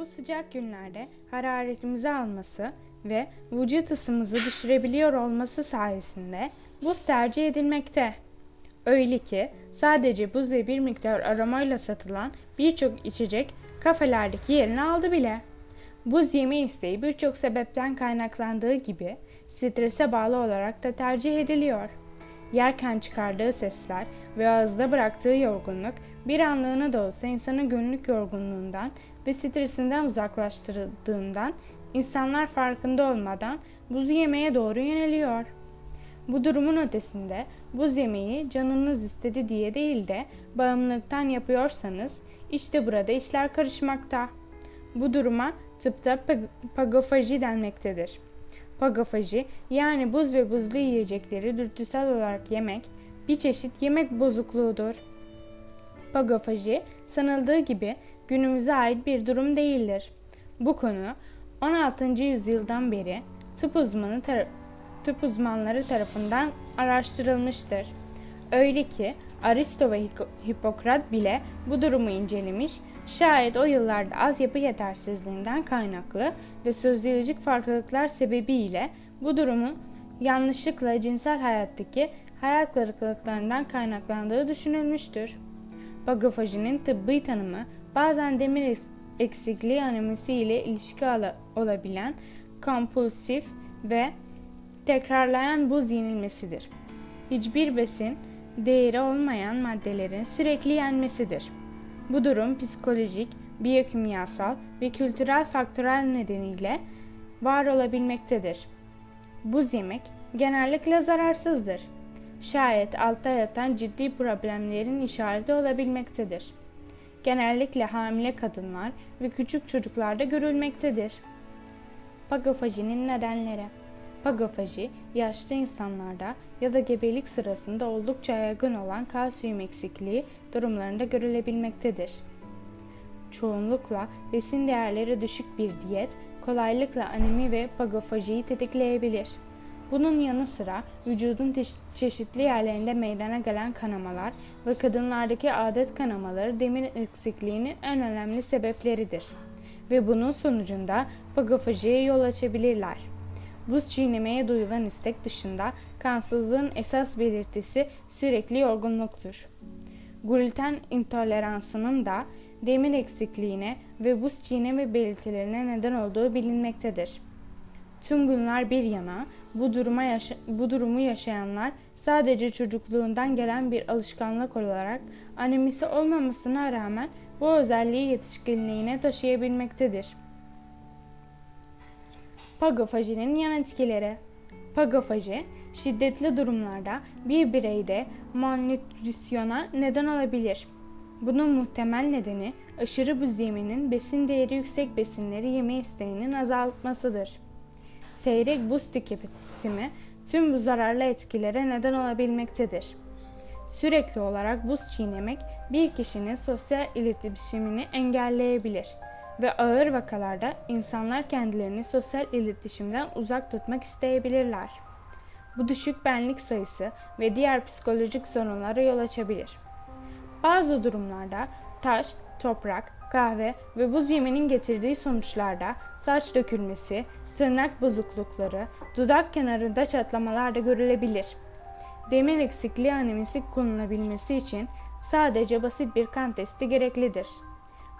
Bu sıcak günlerde hararetimizi alması ve vücut ısımızı düşürebiliyor olması sayesinde buz tercih edilmekte. Öyle ki sadece buz ve bir miktar aromayla satılan birçok içecek kafelerdeki yerini aldı bile. Buz yeme isteği birçok sebepten kaynaklandığı gibi strese bağlı olarak da tercih ediliyor. Yerken çıkardığı sesler ve ağızda bıraktığı yorgunluk bir anlığına da olsa insanı günlük yorgunluğundan ve stresinden uzaklaştırdığından insanlar farkında olmadan buzu yemeye doğru yöneliyor. Bu durumun ötesinde buz yemeği canınız istedi diye değil de bağımlılıktan yapıyorsanız işte burada işler karışmakta. Bu duruma tıpta pag- pagofaji denmektedir. Pagofaji yani buz ve buzlu yiyecekleri dürtüsel olarak yemek bir çeşit yemek bozukluğudur. Pagofaji sanıldığı gibi günümüze ait bir durum değildir. Bu konu 16. yüzyıldan beri tıp uzmanı tar- tıp uzmanları tarafından araştırılmıştır. Öyle ki Aristo ve Hipokrat bile bu durumu incelemiş, şayet o yıllarda altyapı yetersizliğinden kaynaklı ve sosyolojik farklılıklar sebebiyle bu durumu yanlışlıkla cinsel hayattaki hayal kırıklıklarından kaynaklandığı düşünülmüştür. Bagofajinin tıbbi tanımı bazen demir eks- eksikliği anemisi ile ilişki olabilen kompulsif ve tekrarlayan buz yenilmesidir. Hiçbir besin değeri olmayan maddelerin sürekli yenmesidir. Bu durum psikolojik, biyokimyasal ve kültürel faktörler nedeniyle var olabilmektedir. Buz yemek genellikle zararsızdır. Şayet altta yatan ciddi problemlerin işareti olabilmektedir. Genellikle hamile kadınlar ve küçük çocuklarda görülmektedir. Pagofajinin nedenleri Pagofaji, yaşlı insanlarda ya da gebelik sırasında oldukça yaygın olan kalsiyum eksikliği durumlarında görülebilmektedir. Çoğunlukla besin değerleri düşük bir diyet kolaylıkla anemi ve pagofajiyi tetikleyebilir. Bunun yanı sıra vücudun çeşitli yerlerinde meydana gelen kanamalar ve kadınlardaki adet kanamaları demir eksikliğinin en önemli sebepleridir ve bunun sonucunda pagofajiye yol açabilirler. Buz çiğnemeye duyulan istek dışında kansızlığın esas belirtisi sürekli yorgunluktur. Gluten intoleransının da demir eksikliğine ve buz çiğneme belirtilerine neden olduğu bilinmektedir. Tüm bunlar bir yana bu duruma yaşa- bu durumu yaşayanlar sadece çocukluğundan gelen bir alışkanlık olarak anemisi olmamasına rağmen bu özelliği yetişkinliğine taşıyabilmektedir. Pagofajinin yan etkileri Pagofaji, şiddetli durumlarda bir bireyde malnütrisyona neden olabilir. Bunun muhtemel nedeni aşırı buz yeminin besin değeri yüksek besinleri yeme isteğinin azaltmasıdır. Seyrek buz tüketimi tüm bu zararlı etkilere neden olabilmektedir. Sürekli olarak buz çiğnemek bir kişinin sosyal iletişimini engelleyebilir ve ağır vakalarda insanlar kendilerini sosyal iletişimden uzak tutmak isteyebilirler. Bu düşük benlik sayısı ve diğer psikolojik sorunlara yol açabilir. Bazı durumlarda taş, toprak, kahve ve buz yemenin getirdiği sonuçlarda saç dökülmesi, tırnak bozuklukları, dudak kenarında çatlamalar da görülebilir. Demir eksikliği anemisi konulabilmesi için sadece basit bir kan testi gereklidir.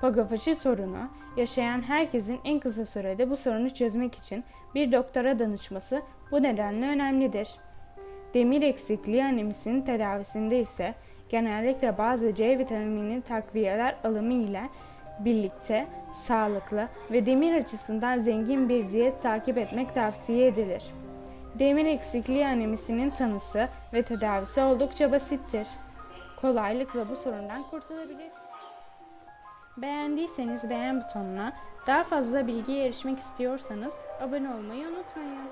Pagofaji sorunu yaşayan herkesin en kısa sürede bu sorunu çözmek için bir doktora danışması bu nedenle önemlidir. Demir eksikliği anemisinin tedavisinde ise genellikle bazı C vitamini takviyeler alımı ile birlikte sağlıklı ve demir açısından zengin bir diyet takip etmek tavsiye edilir. Demir eksikliği anemisinin tanısı ve tedavisi oldukça basittir. Kolaylıkla bu sorundan kurtulabilir. Beğendiyseniz beğen butonuna, daha fazla bilgiye erişmek istiyorsanız abone olmayı unutmayın.